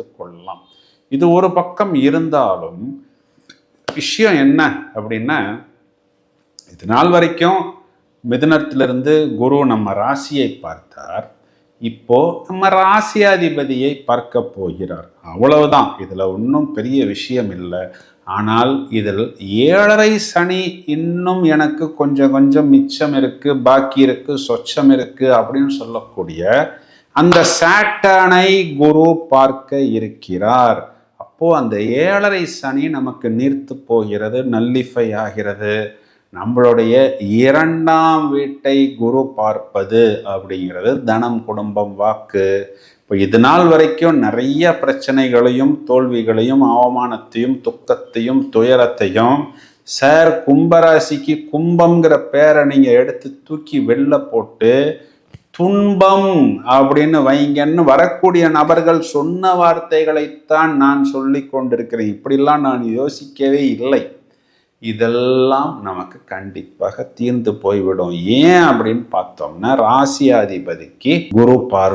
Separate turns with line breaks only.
கொள்ளலாம் இது ஒரு பக்கம் இருந்தாலும் விஷயம் என்ன அப்படின்னா இது நாள் வரைக்கும் மிதுனத்திலிருந்து குரு நம்ம ராசியை பார்த்தார். இப்போ நம்ம ராசியாதிபதியை பார்க்க போகிறார். அவ்வளவுதான். இதுல ஒன்றும் பெரிய விஷயம் இல்லை. ஆனால் இதில் ஏழரை சனி இன்னும் எனக்கு கொஞ்சம் கொஞ்சம் மிச்சம் இருக்கு பாக்கி இருக்கு சொச்சம் இருக்கு அப்படின்னு சொல்லக்கூடிய அந்த சாட்டனை குரு பார்க்க இருக்கிறார். அப்போ அந்த ஏழரை சனி நமக்கு நீர்த்து போகிறது நல்லிஃபை ஆகிறது. நம்மளுடைய இரண்டாம் வீட்டை குரு பார்ப்பது அப்படிங்கிறது தனம் குடும்பம் வாக்கு. இப்போ இது நாள் வரைக்கும் நிறைய பிரச்சனைகளையும் தோல்விகளையும் அவமானத்தையும் துக்கத்தையும் துயரத்தையும் சார் கும்பராசிக்கு கும்பம்ங்கிற பேரை நீங்கள் எடுத்து தூக்கி வெளில போட்டு துன்பம் அப்படின்னு வைங்கன்னு வரக்கூடிய நபர்கள் சொன்ன வார்த்தைகளைத்தான் நான் சொல்லி கொண்டிருக்கிறேன். இப்படிலாம் நான் யோசிக்கவே இல்லை. இதெல்லாம் நமக்கு கண்டிப்பாக தீர்ந்து போய்விடும். ஏன் அப்படின்னு பார்த்தோம்னா ராசியாதிபதிக்கு குரு பார்வை